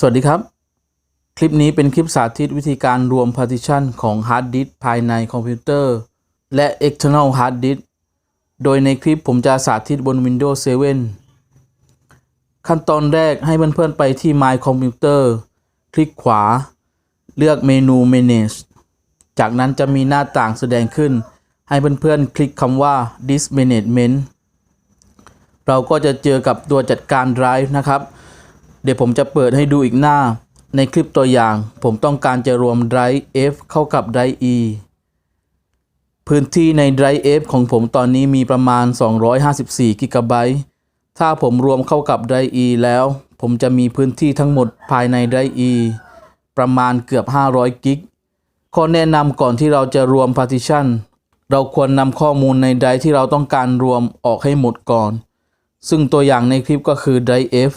สวัสดีครับ คลิปนี้เป็นคลิปสาธิตวิธีการรวม partition ของ hard disk ภายในคอมพิวเตอร์ และ external hard disk โดยในคลิปผมจะสาธิตบน Windows 7 ขั้นตอนแรกให้เพื่อนๆไปที่ My Computer คลิกขวา เลือกเมนู Manage จากนั้นจะมีหน้าต่างแสดงขึ้น ให้เพื่อนๆ คลิกคำว่า Disk Management เราก็จะเจอกับตัวจัดการ Drive นะครับ เดี๋ยวผมจะเปิดให้ดูอีกหน้า ในคลิปตัวอย่าง ผมต้องการจะรวม Drive F เข้ากับ Drive E พื้นที่ใน Drive F ของผมตอนนี้มีประมาณ 254 กิกะไบต์ถ้าผมรวมเข้ากับ Drive E แล้ว ผมจะมีพื้นที่ทั้งหมดภายใน Drive E ประมาณเกือบ 500 กิก ข้อแนะนำก่อนที่เราจะรวม partition เราควรนำข้อมูลใน Drive ที่เราต้องการรวมออกให้หมดก่อน ซึ่งตัวอย่างในคลิปก็คือ Drive F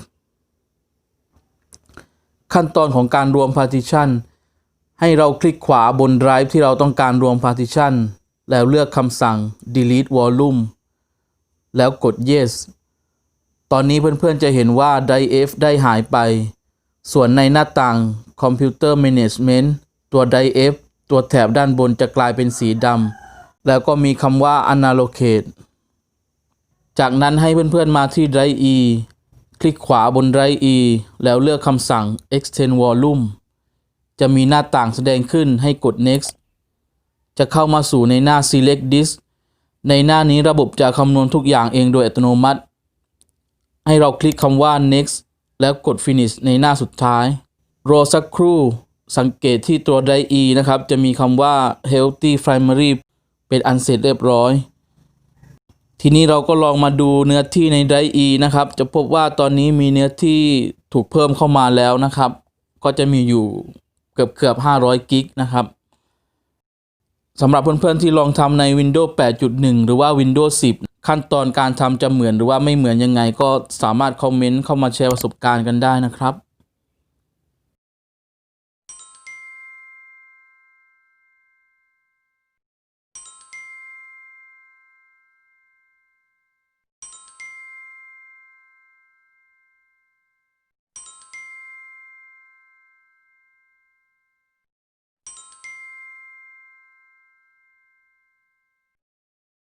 ขั้นตอนของการรวม partition ให้เราคลิกขวาบน drive ที่เราต้องการรวม partition แล้วเลือกคำสั่ง delete volume แล้วกด yes ตอนนี้เพื่อนๆจะเห็นว่า drive ได้หายไป ส่วนในหน้าต่าง computer management ตัว drive ตัวแถบด้านบนจะกลายเป็นสีดำแล้วก็มีคำว่า unallocate จากนั้นให้เพื่อนๆมาที่ drive E คลิกขวาบน Drive E แล้วเลือกคำสั่ง extend volume จะมีหน้าต่างแสดงขึ้นให้กด next จะเข้ามาสู่ในหน้า select disk ในหน้านี้ระบบจะคำนวณทุกอย่างเองโดยอัตโนมัติ ให้เราคลิกคำว่า next แล้วกด finish ในหน้าสุดท้าย รอสักครู่ สังเกตที่ตัว Drive E นะครับ จะมีคำว่า healthy primary เป็นอันเสร็จเรียบร้อย ทีนี้เราก็ลองมาดูเนื้อที่ใน Drive E นะครับ จะพบว่าตอนนี้มีเนื้อที่ถูกเพิ่มเข้ามาแล้วนะครับ ก็จะมีอยู่เกือบเกือบ500 กิกนะครับสำหรับเพื่อนๆที่ลองทำใน Windows 8.1 หรือว่า Windows 10 ขั้นตอนการทำจะเหมือนหรือว่าไม่เหมือนยังไงก็สามารถคอมเมนต์เข้ามาแชร์ประสบการณ์กันได้นะครับ